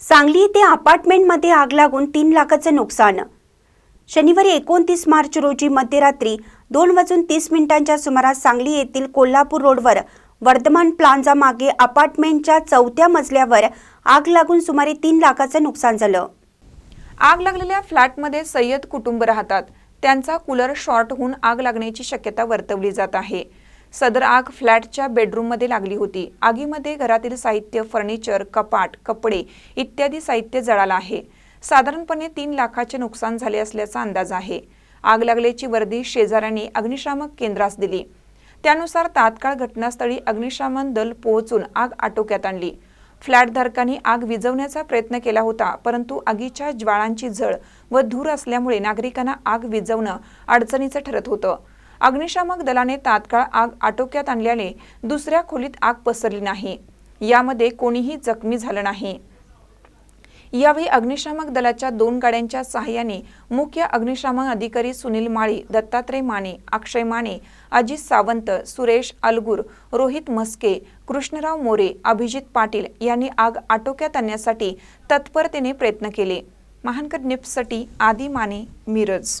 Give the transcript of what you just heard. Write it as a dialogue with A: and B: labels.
A: सांगली येथे अपार्टमेंटमध्ये आग लागून तीन लाखाचं नुकसान. शनिवारी एकोणतीस मार्च रोजी मध्यरात्री दोन वाजून तीस मिनिटांच्या सुमारास सांगली येथील कोल्हापूर रोडवर वर्धमान प्लांजा मागे अपार्टमेंटच्या चौथ्या मजल्यावर आग लागून सुमारे तीन लाखाचं नुकसान झालं.
B: आग लागलेल्या फ्लॅटमध्ये सय्यद कुटुंब राहतात. त्यांचा कूलर शॉर्ट होऊन आग लागण्याची शक्यता वर्तवली जात आहे. सदर आग फ्लॅटच्या बेडरूममध्ये लागली होती. आगीमध्ये घरातील साहित्य फर्निचर कपाट कपडे इत्यादी साहित्य जळालं आहे. साधारणपणे तीन लाखाचे नुकसान झाले असल्याचा अंदाज आहे. आग लागल्याची वर्दी शेजाऱ्यांनी अग्निशामक केंद्रास दिली. त्यानुसार तात्काळ घटनास्थळी अग्निशामन दल पोहोचून आग आटोक्यात आणली. फ्लॅटधारकांनी आग विझवण्याचा प्रयत्न केला होता परंतु आगीच्या ज्वाळांची झळ व धूर असल्यामुळे नागरिकांना आग विझवणं अडचणीचं ठरत होतं. अग्निशामक दलाने तात्काळ आग आटोक्यात आणल्याने दुसऱ्या खोलीत आग पसरली नाही. यामध्ये कोणीही जखमी झालं नाही. यावेळी अग्निशामक दलाच्या दोन गाड्यांच्या सहाय्याने मुख्य अग्निशामक अधिकारी सुनील माळी दत्तात्रय माने अक्षय माने अजित सावंत सुरेश अलगूर रोहित मस्के कृष्णराव मोरे अभिजित पाटील यांनी आग आटोक्यात आणण्यासाठी तत्परतेने प्रयत्न केले. महानकर निप्ससाठी आदी माने मिरज.